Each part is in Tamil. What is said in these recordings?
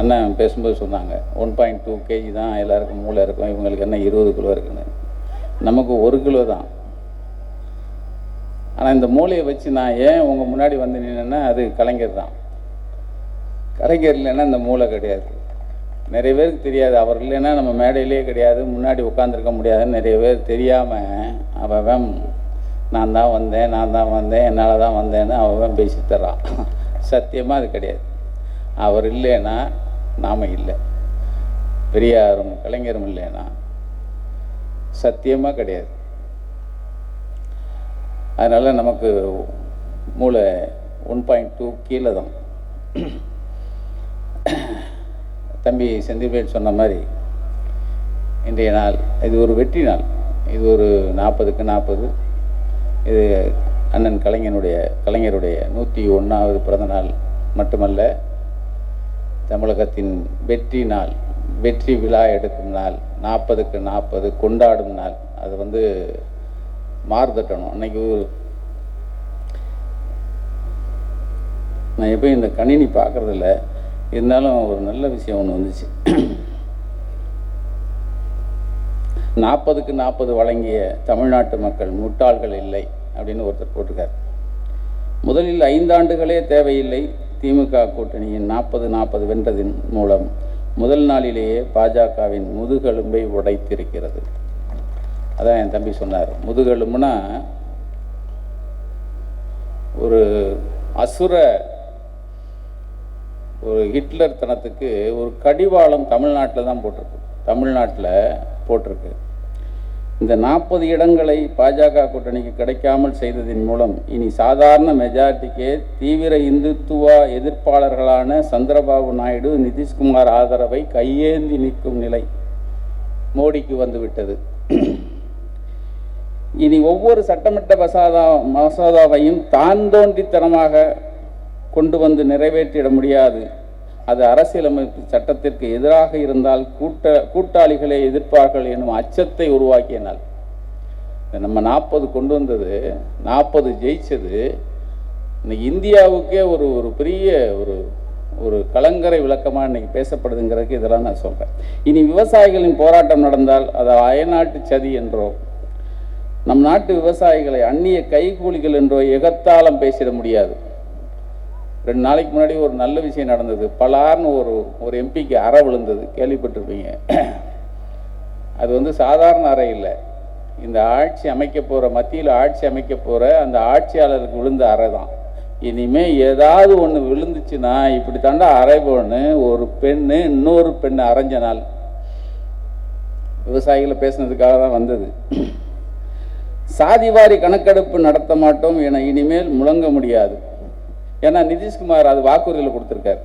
அண்ணன் பேசும்போது சொன்னாங்க ஒன் பாயிண்ட் டூ கேஜி தான் எல்லாருக்கும் மூளை இருக்கும் இவங்களுக்கு என்ன இருபது கிலோ இருக்குன்னு. நமக்கு ஒரு கிலோ தான். ஆனால் இந்த மூளையை வச்சு நான் ஏன் உங்கள் முன்னாடி வந்து நின்னேன்னா அது கலைஞர் தான். கலைஞர் இல்லைன்னா இந்த மூளை கிடையாது. நிறைய பேருக்கு தெரியாது. அவர் இல்லைன்னா நம்ம மேடையிலே கிடையாது முன்னாடி உட்காந்துருக்க முடியாதுன்னு நிறைய பேர் தெரியாமல் அவன் நான் தான் வந்தேன் நான் தான் வந்தேன் என்னால் தான் வந்தேன்னு அவன் பேசி தர்றான். சத்தியமாக அது கிடையாது. அவர் இல்லைன்னா நாம் இல்லை. பெரியாரும் கலைஞரும் இல்லைன்னா சத்தியமாக கிடையாது. அதனால் நமக்கு மூளை ஒன் பாயிண்ட் டூ கீழே தான். தம்பி செந்தில்வேல் சொன்ன மாதிரி இன்றைய நாள் இது ஒரு வெற்றி நாள். இது ஒரு நாற்பதுக்கு நாற்பது. இது அண்ணன் கலைஞனுடைய கலைஞருடைய நூற்றி ஒன்றாவது பிறந்த நாள் மட்டுமல்ல தமிழகத்தின் வெற்றி நாள் வெற்றி விழா எடுக்கும் நாள் நாற்பதுக்கு நாற்பது கொண்டாடும் நாள். அது வந்து மாறுதட்டணும். அன்னைக்கு ஒரு- நான் எப்போ இந்த கணினி பார்க்குறதில்ல. இருந்தாலும் ஒரு நல்ல விஷயம் ஒன்று வந்துச்சு. நாற்பதுக்கு நாற்பது வழங்கிய தமிழ்நாட்டு மக்கள் முட்டாள்கள் இல்லை அப்படின்னு ஒருத்தர் போட்டிருக்கார். முதலில் ஐந்தாண்டுகளே தேவையில்லை. திமுக கூட்டணியின் நாற்பது நாற்பது வென்றதின் மூலம் முதல் நாளிலேயே பாஜகவின் முதுகெலும்பை உடைத்திருக்கிறது. அதான் என் தம்பி சொன்னார். முதுகெலும்புனா ஒரு அசுர ஒரு ஹிட்லர் தனத்துக்கு ஒரு கடிவாளம் தமிழ்நாட்டில் தான் போட்டிருக்கு. தமிழ்நாட்டில் போட்டிருக்கு. இந்த நாற்பது இடங்களை பாஜக கூட்டணிக்கு கிடைக்காமல் செய்ததின் மூலம் இனி சாதாரண மெஜாரிட்டிக்கே தீவிர இந்துத்துவ எதிர்ப்பாளர்களான சந்திரபாபு நாயுடு நிதிஷ்குமார் ஆதரவை கையேந்தி நிற்கும் நிலை மோடிக்கு வந்துவிட்டது. இனி ஒவ்வொரு சட்டமன்ற மசாதா மசோதாவையும் தான் தோன்றித்தனமாக கொண்டு வந்து நிறைவேற்றிட முடியாது. அது அரசியலமைப்பு சட்டத்திற்கு எதிராக இருந்தால் கூட்ட கூட்டாளிகளை எதிர்ப்பார்கள் எனும் அச்சத்தை உருவாக்கினால். நம்ம நாற்பது கொண்டு வந்தது நாற்பது ஜெயிச்சது இன்னைக்கு இந்தியாவுக்கே ஒரு ஒரு பெரிய ஒரு ஒரு கலங்கரை விளக்கமாக இன்னைக்கு பேசப்படுதுங்கிறதுக்கு இதெல்லாம் நான் சொல்கிறேன் இனி விவசாயிகளின் போராட்டம் நடந்தால் அது அயநாட்டு சதி என்றோ நம் நாட்டு விவசாயிகளை அந்நிய கைகூலிகள் என்றோ எகத்தாளம் பேசிட முடியாது. ரெண்டு நாளைக்கு முன்னாடி ஒரு நல்ல விஷயம் நடந்தது. பலார்னு ஒரு ஒரு எம்பிக்கு அறை விழுந்தது. கேள்விப்பட்டிருப்பீங்க. அது வந்து சாதாரண அறை இல்லை. இந்த ஆட்சி அமைக்க போகிற மத்தியில் ஆட்சி அமைக்க போகிற அந்த ஆட்சியாளருக்கு விழுந்த அறை தான். இனிமேல் ஏதாவது ஒன்று விழுந்துச்சுன்னா இப்படி தாண்டா அறை போன்னு ஒரு பெண்ணு இன்னொரு பெண்ணு அரைஞ்ச நாள். விவசாயிகளை பேசுனதுக்காக தான் வந்தது. சாதிவாரி கணக்கெடுப்பு நடத்த மாட்டோம் என இனிமேல் முழங்க முடியாது. ஏன்னா நிதிஷ்குமார் அது வாக்குறுதியில் கொடுத்துருக்காரு.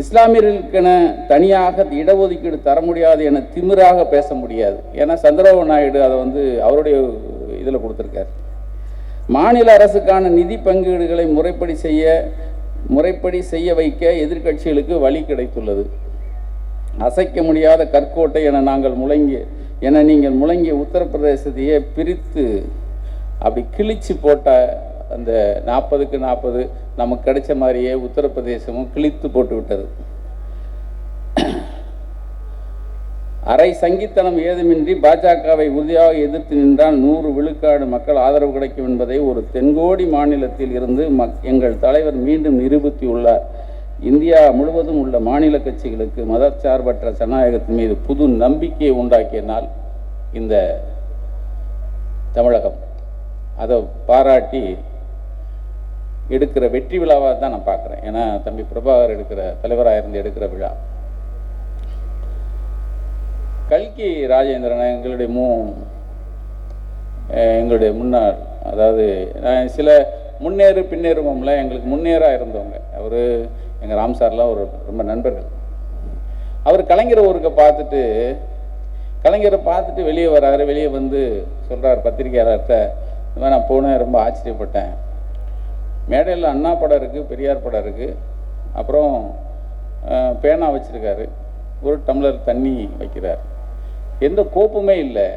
இஸ்லாமியர்களுக்கென தனியாக இடஒதுக்கீடு தர முடியாது என திமிராக பேச முடியாது. ஏன்னா சந்திரபாபு நாயுடு அதை வந்து அவருடைய இதில் கொடுத்துருக்காரு. மாநில அரசுக்கான நிதி பங்கீடுகளை முறைப்படி செய்ய முறைப்படி செய்ய வைக்க எதிர்க்கட்சிகளுக்கு வழி கிடைத்துள்ளது. அசைக்க முடியாத கற்கோட்டை என நாங்கள் முழங்கிய என நீங்கள் முழங்கிய உத்தரப்பிரதேசத்தையே பிரித்து அப்படி கிழிச்சு போட்ட அந்த நாற்பதுக்கு நாற்பது நமக்கு கிடைச்ச மாதிரியே உத்தரப்பிரதேசமும் கிழித்து போட்டு விட்டது அரை சங்கித்தனம் ஏதுமின்றி பாஜகவை உறுதியாக எதிர்த்து நின்றால் நூறு விழுக்காடு மக்கள் ஆதரவு கிடைக்கும் என்பதை ஒரு தென்கோடி மாநிலத்தில் இருந்து மக் எங்கள் தலைவர் மீண்டும் நிரூபித்தியுள்ளார் இந்தியா முழுவதும் உள்ள மாநில கட்சிகளுக்கு மதச்சார்பற்ற ஜனநாயகத்தின் மீது புது நம்பிக்கையை உண்டாக்கிய நாள் இந்த தமிழகம். அதை பாராட்டி எடுக்கிற வெற்றி விழாவாக தான் நான் பார்க்குறேன். ஏன்னா தம்பி பிரபாகர் எடுக்கிற தலைவராக இருந்து எடுக்கிற விழா. கல்கி ராஜேந்திரன் எங்களுடைய மூ எங்களுடைய முன்னாள். அதாவது நான் சில முன்னேறு பின்னேறுவோம்ல எங்களுக்கு முன்னேறாக இருந்தவங்க. அவர் எங்கள் ராம் சார்லாம் ஒரு ரொம்ப நண்பர்கள். அவர் கலைஞர் ஊருக்கு பார்த்துட்டு கலைஞரை பார்த்துட்டு வெளியே வராரு வெளியே வந்து சொல்கிறார் பத்திரிகையாளர்கிட்ட இந்த மாதிரி நான் போனேன் ரொம்ப ஆச்சரியப்பட்டேன். மேடையில் அண்ணா படம் இருக்குது பெரியார் படம் இருக்குது அப்புறம் பேனா வச்சுருக்காரு. ஒரு டம்ளர் தண்ணி வைக்கிறார். எந்த கோப்புமே இல்லை.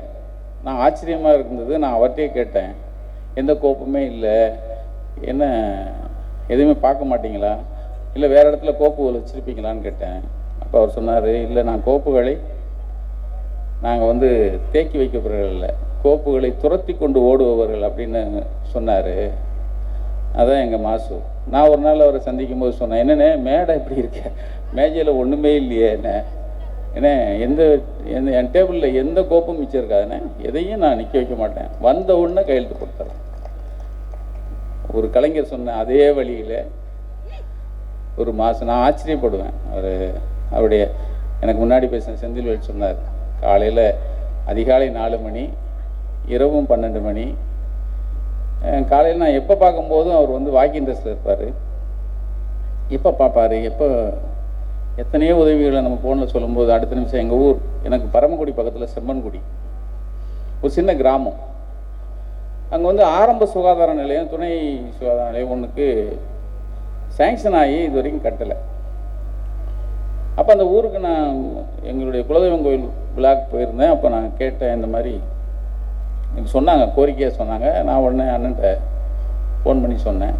நான் ஆச்சரியமாக இருந்தது நான் அவர்கிட்டயே கேட்டேன். எந்த கோப்புமே இல்லை. என்ன எதுவுமே பார்க்க மாட்டீங்களா? இல்லை வேறு இடத்துல கோப்புகள் வச்சுருப்பீங்களான்னு கேட்டேன். அப்போ அவர் சொன்னார் இல்லை நான் கோப்புகளை நாங்கள் வந்து தேக்கி வைக்கப்படுறவர்கள் இல்லை கோப்புகளை துரத்தி கொண்டு ஓடுபவர்கள் அப்படின்னு சொன்னார். அதான் எங்கள் மாசு. நான் ஒரு நாள் அவரை சந்திக்கும் போது சொன்னேன் என்னண்ணே மேடை இப்படி இருக்கேன் மேஜையில் ஒன்றுமே இல்லையே என்ன? என்ன எந்த எந்த என் டேபிளில் எந்த கோப்பும் மிச்சம் இருக்காதுண்ணே எதையும் நான் நிற்க வைக்க மாட்டேன். வந்த உடனே கையெழுத்து கொடுத்துறேன் ஒரு கலைஞர் சொன்ன அதே வழியில் ஒரு மாதம் நான் ஆச்சரியப்படுவேன். அவர் அவருடைய எனக்கு முன்னாடி பேசின செந்தில்வேல் சொன்னார் காலையில் அதிகாலை நாலு மணி இரவும் பன்னெண்டு மணி காலையில் நான் எப்போ பார்க்கும்போதும் அவர் வந்து வாக்கிங் ட்ரெஸ்ஸில் இருப்பார். எப்போ பார்ப்பாரு? எப்போ எத்தனையோ உதவிகளை நம்ம ஃபோனில் சொல்லும்போது அடுத்த நிமிஷம் எங்கள் ஊர் எனக்கு பரமக்குடி பக்கத்தில் செம்மன்குடி. ஒரு சின்ன கிராமம். அங்கே வந்து ஆரம்ப சுகாதார நிலையம் துணை சுகாதார நிலையம் ஒன்றுக்கு சேங்ஷன் ஆகி இது வரைக்கும் கட்டலை. அப்போ அந்த ஊருக்கு நான் எங்களுடைய குலதெய்வம் கோயில் விழாக்கு போயிருந்தேன். அப்போ நான் கேட்டேன் இந்த மாதிரி எனக்கு சொன்னாங்க கோரிக்கையாக சொன்னாங்க. நான் உடனே அண்ணன்ட்ட ஃபோன் பண்ணி சொன்னேன்.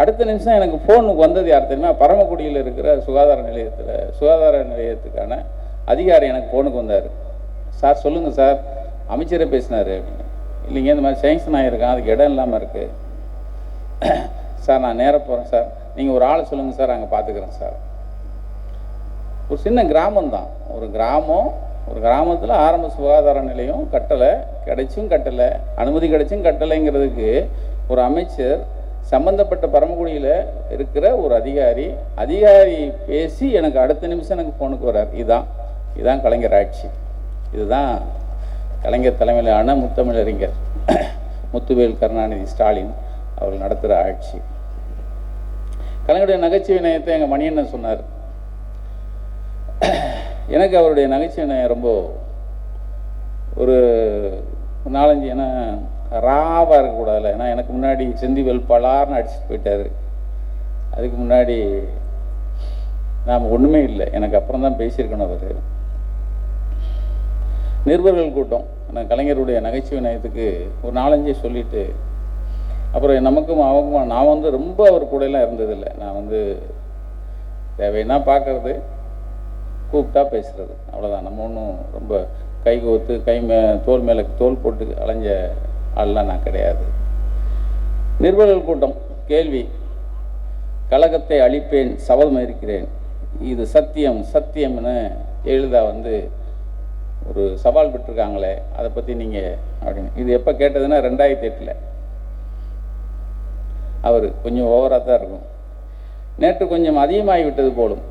அடுத்த நிமிஷம் எனக்கு ஃபோனுக்கு வந்தது யார் தெரியுமா? பரமக்குடியில் இருக்கிற சுகாதார நிலையத்தில் சுகாதார நிலையத்துக்கான அதிகாரி எனக்கு ஃபோனுக்கு வந்தார். சார் சொல்லுங்கள் சார் அமைச்சரே பேசினார். அப்படின்னு இல்லைங்க இந்த மாதிரி சேங்ஷன் ஆகியிருக்கான் அதுக்கு இடம் இல்லாமல் இருக்குது சார் நான் நேராக போகிறேன் சார் நீங்கள் ஒரு ஆளை சொல்லுங்கள் சார் அங்கே பார்த்துக்குறேன் சார் ஒரு சின்ன கிராமம் தான் ஒரு கிராமம் ஒரு கிராமத்தில் ஆரம்ப சுகாதார நிலையம் கட்டலை கிடைச்சும் கட்டலை அனுமதி கிடைச்சும் கட்டலைங்கிறதுக்கு ஒரு அமைச்சர் சம்பந்தப்பட்ட பரமக்குடியில் இருக்கிற ஒரு அதிகாரி அதிகாரி பேசி எனக்கு அடுத்த நிமிஷம் எனக்கு ஃபோனுக்கு வரார் இதுதான் இதுதான் கலைஞர் ஆட்சி. இதுதான் கலைஞர் தலைமையிலான முத்தமிழறிஞர் முத்துவேல் கருணாநிதி ஸ்டாலின் அவர்கள் நடத்துகிற ஆட்சி. கலைஞருடைய நகைச்சுவை நயத்தை எங்கள் மணியண்ணன் சொன்னார். எனக்கு அவருடைய நகைச்சுவை நயம் ரொம்ப ஒரு நாலஞ்சு ஏன்னா ராவாக இருக்கக்கூடாதுல்ல. ஏன்னா எனக்கு முன்னாடி செந்திவேல் பலார்னு அடிச்சுட்டு போயிட்டார். அதுக்கு முன்னாடி நாம் ஒன்றுமே இல்லை. எனக்கு அப்புறம் தான் பேசியிருக்கணும் அவர். நிருபர்கள் கூட்டம். நான் கலைஞருடைய நகைச்சுவை நயத்துக்கு ஒரு நாலஞ்சே சொல்லிவிட்டு அப்புறம் நமக்கும் அவங்களும் நான் வந்து ரொம்ப அவர் கூடலாம் இருந்ததில்லை. நான் வந்து தேவைன்னா பார்க்கறது. கூப்பிட்டா பேசுறது. அவ்வளோதான் நம்ம ஒன்றும் ரொம்ப கை கோத்து கை மே தோல் மேலே தோல் போட்டு அலைஞ்ச ஆள்லாம் நான் கிடையாது. நிருபர்கள் கூட்டம். கேள்வி. கழகத்தை அழிப்பேன் சபதம் இருக்கிறேன் இது சத்தியம் சத்தியம்னு எழுதா வந்து ஒரு சவால் விட்டுருக்காங்களே அதை பற்றி நீங்கள் அப்படின்னு. இது எப்போ கேட்டதுன்னா ரெண்டாயிரத்தி எட்டில். அவர் கொஞ்சம் ஓவராக தான் இருக்கும். நேற்று கொஞ்சம் அதிகமாகி விட்டது போலும்.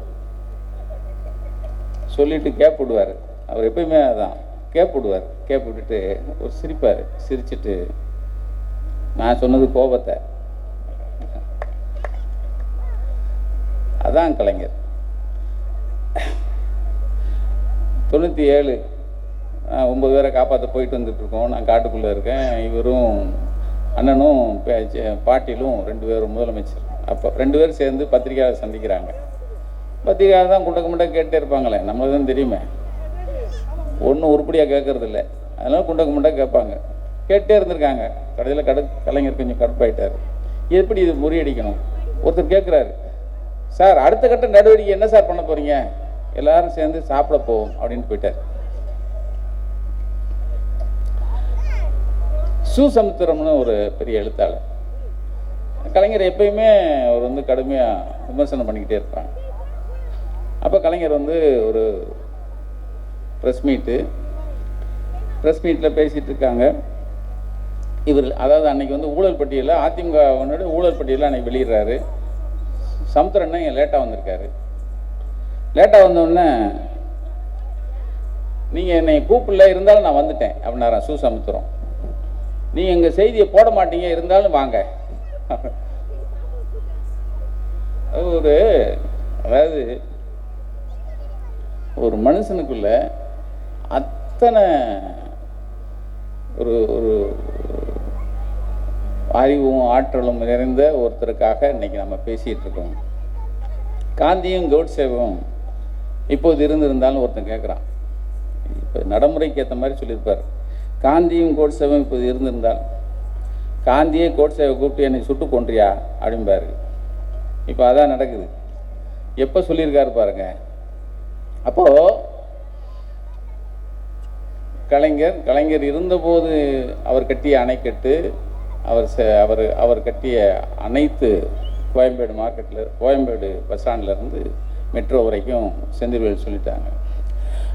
சொல்லிட்டு கேப் விடுவார் அவர் எப்பயுமே அதான். கேப் விடுவார் கேப் விட்டுட்டு ஒரு சிரிப்பார். சிரிச்சுட்டு நான் சொன்னது கோபத்தை. அதான் கலைஞர். தொண்ணூற்றி ஏழு ஒம்பது பேரை காப்பாற்ற போயிட்டு வந்துட்டுருக்கோம் நான் காட்டுக்குள்ளே இருக்கேன். இவரும் அண்ணனும் பே- பாட்டிலும் ரெண்டு பேரும் முதலமைச்சர். அப்போ ரெண்டு பேரும் சேர்ந்து பத்திரிக்கையாளர் சந்திக்கிறாங்க. பத்திரிக்கையாளர் தான் குண்டக்க முண்டக்க கேட்டே இருப்பாங்களே நம்மளுக்கு தான் தெரியுமே. ஒன்றும் உருப்படியாக கேட்கறது இல்லை அதனால குண்டக்க முண்டக்க கேட்பாங்க. கேட்டே இருந்திருக்காங்க. கடைசியில் கடு கலைஞர் கொஞ்சம் கடுப்பாயிட்டார். எப்படி இது முறியடிக்கணும்? ஒருத்தர் கேட்குறாரு சார் அடுத்த கட்ட நடவடிக்கை என்ன சார் பண்ண போறீங்க? எல்லாரும் சேர்ந்து சாப்பிட போவோம் அப்படின்னு போயிட்டார். சுசமுத்திரம்னு ஒரு பெரிய எழுத்தாளர். கலைஞர் எப்பயுமே அவர் வந்து கடுமையாக விமர்சனம் பண்ணிக்கிட்டே இருப்பாங்க. அப்போ கலைஞர் வந்து ஒரு ப்ரெஸ் மீட்டு ப்ரெஸ் மீட்டில் பேசிகிட்டு இருக்காங்க. இவர் அதாவது அன்னைக்கு வந்து ஊழல் பட்டியலில் அதிமுக ஊழல் பட்டியலில் அன்னைக்கு வெளியிடுறாரு. சமுத்திரண்ணன் இங்கே லேட்டாக வந்திருக்காரு. லேட்டாக வந்தோடனே நீங்கள் என்னை கூப்பிடல இருந்தாலும் நான் வந்துட்டேன் அப்படின்னாராம் சு. சமுத்திரம். நீங்கள் எங்கள் செய்தியை போட மாட்டீங்க இருந்தாலும் வாங்க. அது ஒரு அதாவது ஒரு மனுஷனுக்குள்ள அத்தனை ஒரு ஒரு அறிவும் ஆற்றலும் நிறைந்த ஒருத்தருக்காக இன்னைக்கு நம்ம பேசிகிட்டு இருக்கோம் காந்தியும் கவுட்சேவும் இப்போது இருந்திருந்தாலும் ஒருத்தன் கேட்குறான். இப்போ நடைமுறைக்கு ஏற்ற மாதிரி சொல்லியிருப்பார். காந்தியும் கோட்சேவும் இப்போது இருந்திருந்தால் காந்தியே கோட்சேவை கூப்பிட்டு என்னை சுட்டு கொன்றியா? அப்படிம்பாரு. இப்போ அதான் நடக்குது. எப்போ சொல்லியிருக்காரு பாருங்கள் அப்போ கலைஞர் கலைஞர் இருந்தபோது அவர் கட்டிய அணைக்கட்டு அவர் செ- அவர் அவர் கட்டிய அனைத்து கோயம்பேடு மார்க்கெட்டில் கோயம்பேடு பஸ் ஸ்டாண்ட்ல இருந்து மெட்ரோ வரைக்கும் செந்தில்வேல் சொல்லிட்டாங்க.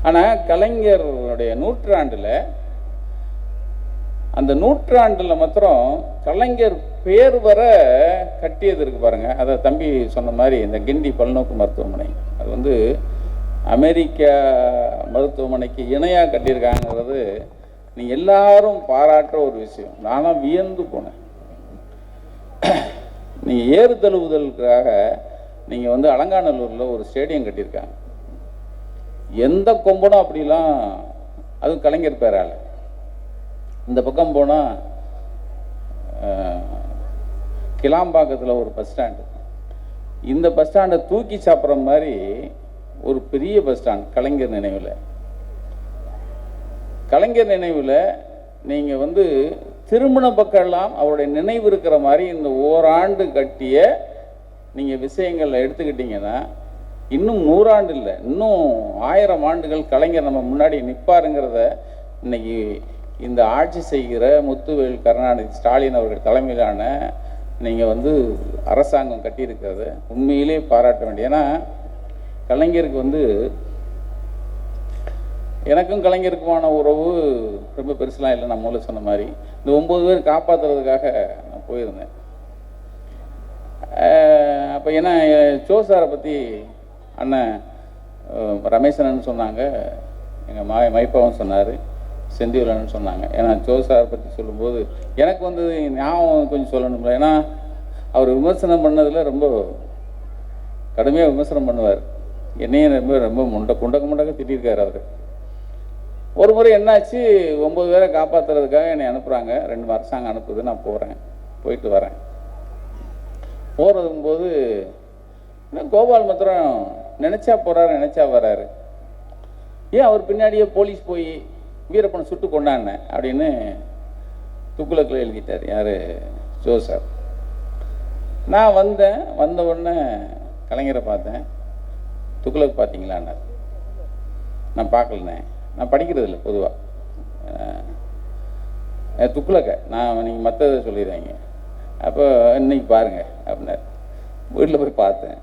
ஆனால் கலைஞருடைய நூற்றாண்டில் அந்த நூற்றாண்டில் மாத்திரம் கலைஞர் பேர் வர கட்டியது இருக்கு பாருங்கள் அதை தம்பி சொன்ன மாதிரி இந்த கிண்டி பல்நோக்கு மருத்துவமனை. அது வந்து அமெரிக்கா மருத்துவமனைக்கு இணையாக கட்டியிருக்காங்கிறது நீ எல்லாரும் பாராட்டுற ஒரு விஷயம். நானும் வியந்து போனேன். நீங்கள் ஏறு தழுவுதலுக்காக நீங்கள் வந்து அலங்காநல்லூரில் ஒரு ஸ்டேடியம் கட்டியிருக்காங்க. எந்த கொம்பனும் அப்படிலாம் அதுவும் கலைஞர் பேரால். இந்த பக்கம் போனால் கிளாம்பாக்கத்தில் ஒரு பஸ் ஸ்டாண்டு. இந்த பஸ் ஸ்டாண்டை தூக்கி சாப்பிட்ற மாதிரி ஒரு பெரிய பஸ் ஸ்டாண்ட் கலைஞர் நினைவில். கலைஞர் நினைவில் நீங்கள் வந்து திருமண பக்கம்லாம் அவருடைய நினைவு இருக்கிற மாதிரி இந்த ஓராண்டு கட்டிய நீங்கள் விஷயங்களில் எடுத்துக்கிட்டிங்கன்னா இன்னும் நூறாண்டு இல்லை இன்னும் ஆயிரம் ஆண்டுகள் கலைஞர் நம்ம முன்னாடி நிற்பாருங்கிறத இன்னைக்கு இந்த ஆட்சி செய்கிற முத்துவேல் கருணாநிதி ஸ்டாலின் அவர்கள் தலைமையிலான நீங்கள் வந்து அரசாங்கம் கட்டியிருக்கிறத உண்மையிலே பாராட்ட வேண்டிய ஏன்னா கலைஞருக்கு வந்து எனக்கும் கலைஞருக்குமான உறவு ரொம்ப பெருசுலாம் இல்லை நான் முதல்ல சொன்ன மாதிரி. இந்த ஒம்பது பேர் காப்பாற்றுறதுக்காக நான் போயிருந்தேன். அப்போ ஏன்னா சோ சாரை பற்றி அண்ணன் ரமேசனன் சொன்னாங்க. எங்கள் மா மைப்பாவும் சொன்னார் செந்திவலன் சொன்னாங்க. ஏன்னா சோ சார் பற்றி சொல்லும்போது எனக்கு வந்து ஞாபகம் கொஞ்சம் சொல்லணும்ல. ஏன்னா அவர் விமர்சனம் பண்ணதில் ரொம்ப கடுமையாக விமர்சனம் பண்ணுவார். என்னையும் ரொம்ப ரொம்ப முண்ட குண்டக்க முண்டக்க திட்டிருக்காரு அவர். ஒரு முறை என்னாச்சு ஒம்பது பேரை காப்பாற்றுறதுக்காக என்னை அனுப்புகிறாங்க ரெண்டு அரசாங்கம் அனுப்புது நான் போகிறேன் போயிட்டு வரேன். போகிறதும்போது போது என்ன கோபால் மாத்திரம் நினச்சா போகிறாரு நினச்சா வராரு. ஏன் அவர் பின்னாடியே போலீஸ் போய் வீரப்பனை சுட்டு கொண்டாடின அப்படின்னு துக்குலக்கில் எழுதிட்டார். யார்? ஜோசர் நான் வந்தேன். வந்த உடனே கலைஞரை பார்த்தேன். துக்குலக் பார்த்தீங்களான்னு நான் பார்க்கலண்ணே. நான் படிக்கிறது இல்லை பொதுவாக துக்ளக்கை. நான் நீங்கள் மற்றதை சொல்லிடுறீங்க. அப்போ இன்னைக்கு பாருங்கள் அப்படின்னாரு. வீட்டில் போய் பார்த்தேன்.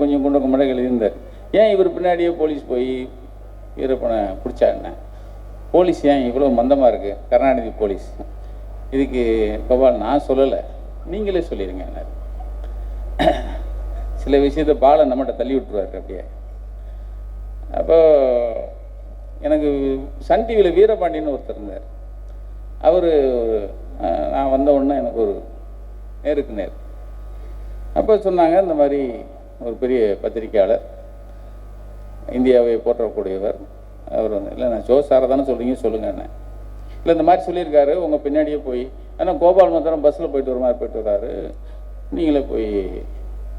கொஞ்சம் குண்ட கும்பட இருந்தார். ஏன் இவர் பின்னாடியே போலீஸ் போய் வீரப்பனை பிடிச்சாருண்ணே? போலீஸ் ஏன் இவ்வளோ மந்தமாக இருக்குது கருணாநிதி போலீஸ். இதுக்கு கோபால் நான் சொல்லலை. நீங்களே சொல்லிடுங்க சில விஷயத்தை பாலம் நம்மகிட்ட தள்ளி விட்டுருவாரு அப்படியே. அப்போ எனக்கு சன் டிவியில் வீரபாண்டியன்னு ஒருத்தர் இருந்தார். அவர் நான் வந்த உடனே எனக்கு ஒரு நேருக்கு நேர். அப்போ சொன்னாங்க இந்த மாதிரி ஒரு பெரிய பத்திரிக்கையாளர் இந்தியாவை போற்றக்கூடியவர் அவர் வந்து இல்லை நான் ஜோசாரை தானே சொல்கிறீங்க சொல்லுங்கண்ணே இல்லை இந்த மாதிரி சொல்லியிருக்காரு உங்கள் பின்னாடியே போய் ஆனால் கோபால் மந்திரம் பஸ்ஸில் போயிட்டு வர மாதிரி போயிட்டு வர்றாரு நீங்களே போய்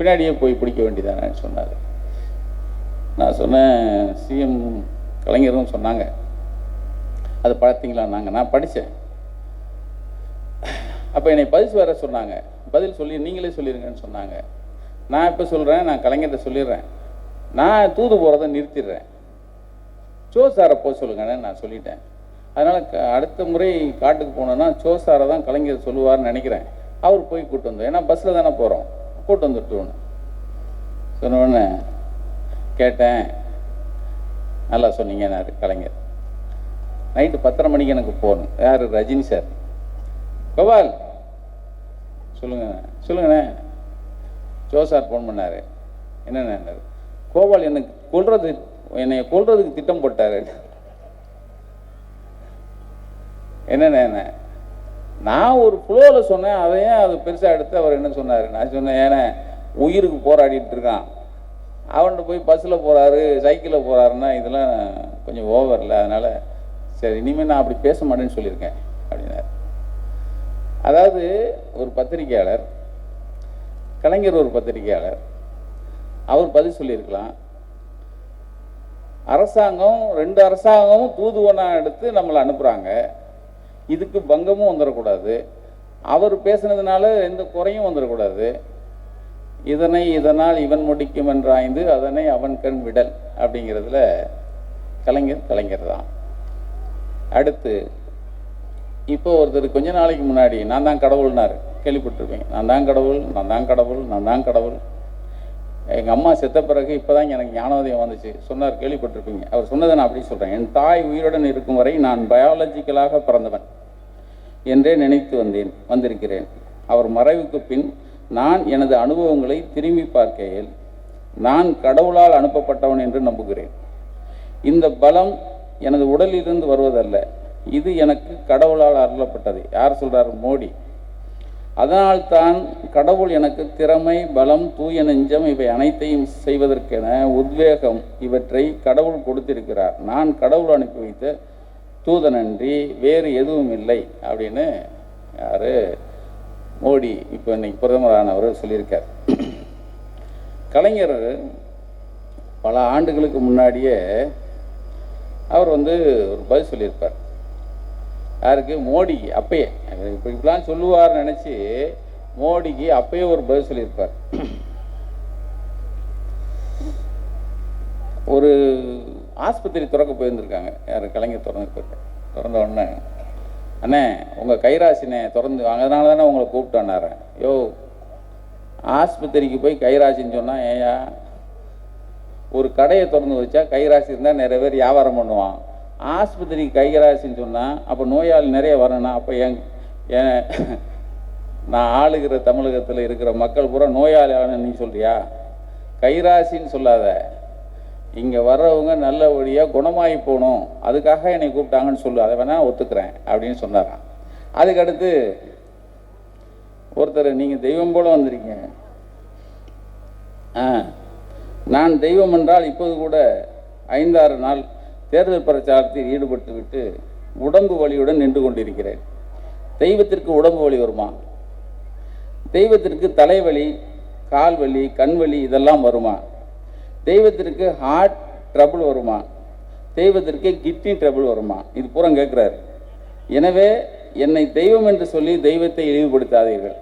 பின்னாடியே போய் பிடிக்க வேண்டியதானு சொன்னார். நான் சொன்னேன் சிஎம் கலைஞரும் சொன்னாங்க. அது பார்த்தீங்களா நாங்கள் நான் படித்தேன் அப்போ என்னை பதில் வர சொன்னாங்க. பதில் சொல்லி நீங்களே சொல்லிடுங்கன்னு சொன்னாங்க. நான் இப்போ சொல்கிறேன் நான் கலைஞர்கிட்ட சொல்லிடுறேன். நான் தூது போகிறத நிறுத்திடுறேன். சோ சாரை போக சொல்லுங்கன்னு நான் சொல்லிட்டேன். அதனால் க- அடுத்த முறை காட்டுக்கு போனோன்னா சோ சாரை தான் கலைஞர் சொல்லுவார்னு நினைக்கிறேன். அவர் போய் கூப்பிட்டு வந்தோம். ஏன்னா பஸ்ஸில் தானே போகிறோம் கூட்டு வந்துட்டோன்னு சொன்னோடனே கேட்டேன். நல்லா சொன்னீங்கன்னாரு கலைஞர். நைட்டு பத்தரை மணிக்கு எனக்கு போகணும் யார்? ரஜினி சார். கோபால். சொல்லுங்கண்ணே சொல்லுங்கண்ணே. ஜோ சார் ஃபோன் பண்ணார். என்னென்ன கோபால் எனக்கு கொள்றது என்னை கொள்றதுக்கு திட்டம் போட்டார். என்னென்ன நான் ஒரு ஃப்ளோவில் சொன்னேன் அதையும் அது பெருசாக எடுத்து அவர் என்ன சொன்னார்? நான் சொன்னேன் ஏன்னா உயிருக்கு போராடிட்டு இருக்கான். அவன்கிட்ட போய் பஸ்ஸில் போகிறாரு சைக்கிளில் போகிறாருன்னா இதெல்லாம் கொஞ்சம் ஓவரில் அதனால் சரி இனிமேல் நான் அப்படி பேச மாட்டேன்னு சொல்லியிருக்கேன் அப்படின்னாரு. அதாவது ஒரு பத்திரிக்கையாளர் கலைஞர் ஒரு பத்திரிக்கையாளர் அவர் பதில் சொல்லியிருக்கலாம். அரசாங்கம் ரெண்டு அரசாங்கமும் தூதுவனாக எடுத்து நம்மளை அனுப்புகிறாங்க இதுக்கு பங்கமும் வந்துடக்கூடாது அவர் பேசுனதுனால எந்த குறையும் வந்துடக்கூடாது இதனை இதனால் இவன் முடிக்கும் என்றாய்ந்து அதனை அவன் கண் விடல் அப்படிங்கிறதுல கலைஞர் கலைஞர் தான். அடுத்து இப்போ ஒருத்தர் கொஞ்ச நாளைக்கு முன்னாடி நான் தான் கடவுள்னார். கேள்விப்பட்டிருப்பீங்க. நான் தான் கடவுள் நான் தான் கடவுள் நான் தான் கடவுள். எங்கள் அம்மா செத்த பிறகு இப்போ தான் எனக்கு ஞானோதயம் வந்துச்சு. சொன்னார் கேள்விப்பட்டிருப்பீங்க. அவர் சொன்னதை நான் அப்படி சொல்கிறேன் என் தாய் உயிருடன் இருக்கும் வரை நான் பயாலஜிக்கலாக பிறந்தவன். என்றே நினைத்து வந்தேன் வந்திருக்கிறேன். அவர் மறைவுக்கு பின் நான் எனது அனுபவங்களை திரும்பி பார்க்கையில் நான் கடவுளால் அனுப்பப்பட்டவன் என்று நம்புகிறேன். இந்த பலம் எனது உடலிலிருந்து வருவதல்ல இது எனக்கு கடவுளால் அருளப்பட்டது. யார் சொல்றார்? மோடி. அதனால்தான் கடவுள் எனக்கு திறமை பலம் தூய நெஞ்சம் இவை அனைத்தையும் செய்வதற்கென உத்வேகம் இவற்றை கடவுள் கொடுத்திருக்கிறார். நான் கடவுள் அனுப்பி வைத்த தூதனன்றி வேறு எதுவும் இல்லை அப்படின்னு யார்? மோடி இப்போ இன்னைக்கு பிரதமரானவர் சொல்லியிருக்கார். கலைஞர் பல ஆண்டுகளுக்கு முன்னாடியே அவர் வந்து ஒரு பதில் சொல்லியிருப்பார். யாருக்கு? மோடிக்கு அப்பயே. இப்போ இப்படிலாம் சொல்லுவார்னு நினச்சி மோடிக்கு அப்பயே ஒரு பதில் சொல்லியிருப்பார். ஒரு ஆஸ்பத்திரி திறக்க போயிருந்திருக்காங்க. யார்? கலைஞர் திறந்து திறந்த உடனே அண்ணே உங்கள் கைராசினே திறந்து அதனால தானே உங்களை கூப்பிட்டேன்னாரு யோ ஆஸ்பத்திரிக்கு போய் கைராசின்னு சொன்னால் ஏயா ஒரு கடையை திறந்து வச்சா கைராசி இருந்தால் நிறைய பேர் வியாபாரம் பண்ணுவான். ஆஸ்பத்திரிக்கு கைராசின்னு சொன்னால் அப்போ நோயாளி நிறைய வரணும் அப்போ என் என் நான் ஆளுகிற தமிழகத்தில் இருக்கிற மக்கள் பூரா நோயாளி ஆளுன்னு நீ சொல்கிறியா கைராசின்னு சொல்லாத. இங்கே வர்றவங்க நல்லபடியாக குணமாகி போகணும். அதுக்காக என்னை கூப்பிட்டாங்கன்னு சொல்லு அதை வேணால் ஒத்துக்கிறேன் அப்படின்னு சொன்னாராம். அதுக்கடுத்து ஒருத்தர் நீங்கள் தெய்வம் போல வந்திருக்கீங்க. ஆ நான் தெய்வம் என்றால் இப்போது கூட ஐந்தாறு நாள் தேர்தல் பிரச்சாரத்தில் ஈடுபட்டு விட்டு உடம்பு வலியுடன் நின்று கொண்டிருக்கிறேன். தெய்வத்திற்கு உடம்பு வலி வருமா? தெய்வத்திற்கு தலைவலி கால் வலி கண் வலி இதெல்லாம் வருமா? தெய்வத்திற்கு ஹார்ட் ட்ரபுள் வருமா? தெய்வத்திற்கு கிட்னி ட்ரபுள் வருமா? இது பூரம் கேட்குறாரு எனவே என்னை தெய்வம் என்று சொல்லி தெய்வத்தை இழிவுபடுத்தாதீர்கள்.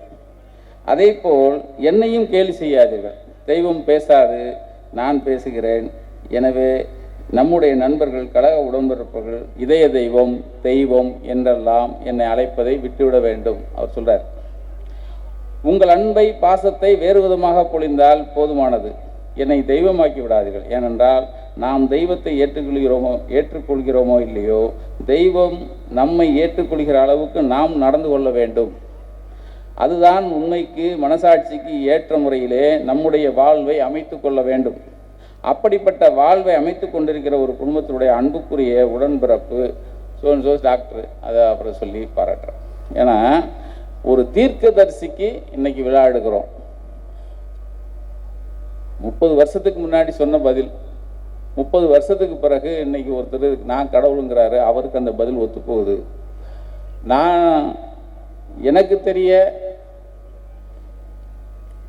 அதேபோல் என்னையும் கேலி செய்யாதீர்கள். தெய்வம் பேசாது நான் பேசுகிறேன். எனவே நம்முடைய நண்பர்கள் கழக உடன்பிறப்புகள் இதய தெய்வம் தெய்வம் என்றெல்லாம் என்னை அழைப்பதை விட்டுவிட வேண்டும் அவர் சொல்றார். உங்கள் அன்பை பாசத்தை வேறு விதமாக பொழிந்தால் போதுமானது. என்னை தெய்வமாக்கி விடாதீர்கள். ஏனென்றால் நாம் தெய்வத்தை ஏற்றுக்கொள்கிறோமோ ஏற்றுக்கொள்கிறோமோ இல்லையோ தெய்வம் நம்மை ஏற்றுக்கொள்கிற அளவுக்கு நாம் நடந்து கொள்ள வேண்டும். அதுதான் உண்மைக்கு மனசாட்சிக்கு ஏற்ற முறையிலே நம்முடைய வாழ்வை அமைத்து கொள்ள வேண்டும். அப்படிப்பட்ட வாழ்வை அமைத்து கொண்டிருக்கிற ஒரு குடும்பத்தினுடைய அன்புக்குரிய உடன்பிறப்பு சோன் சோஸ் டாக்டர் அதை அப்புறம் சொல்லி பாராட்டுறேன். ஏன்னா ஒரு தீர்க்கதரிசிக்கு இன்னைக்கு விழா எடுக்கிறோம். முப்பது வருஷத்துக்கு முன்னாடி சொன்ன பதில். முப்பது வருஷத்துக்கு பிறகு இன்னைக்கு ஒருத்தர் நான் கடவுளுங்கிறாரு அவருக்கு அந்த பதில் ஒத்துப்போகுது. நான் எனக்கு தெரிய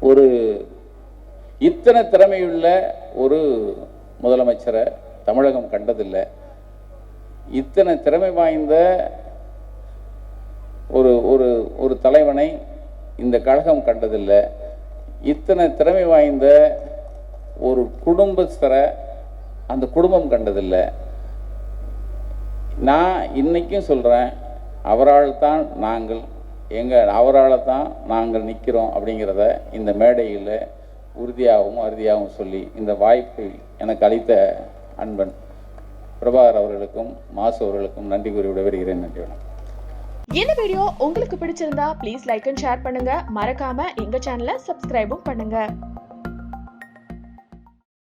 ஒரு இத்தனை திறமையுள்ள ஒரு முதலமைச்சரை தமிழகம் கண்டதில்லை. இத்தனை திறமை வாய்ந்த ஒரு ஒரு ஒரு தலைவனை இந்த கழகம் கண்டதில்லை. இத்தனை திறமை வாய்ந்த ஒரு குடும்பஸ்தரை அந்த குடும்பம் கண்டதில்லை. நான் இன்றைக்கும் சொல்கிறேன் அவரால் தான் நாங்கள் எங்கள் அவரால் தான் நாங்கள் நிற்கிறோம் அப்படிங்கிறத இந்த மேடையில் உறுதியாகவும் அறுதியாகவும் சொல்லி இந்த வாய்ப்பை எனக்கு அளித்த அன்பன் பிரபாகர் அவர்களுக்கும் மாசு அவர்களுக்கும் நன்றி கூறி விடைபெறுகிறேன். நன்றி வணக்கம். இந்த வீடியோ உங்களுக்கு பிடிச்சிருந்தா ப்ளீஸ் லைக் அண்ட் ஷேர் பண்ணுங்க. மறக்காம எங்க சேனலை சப்ஸ்கிரைபும் பண்ணுங்க.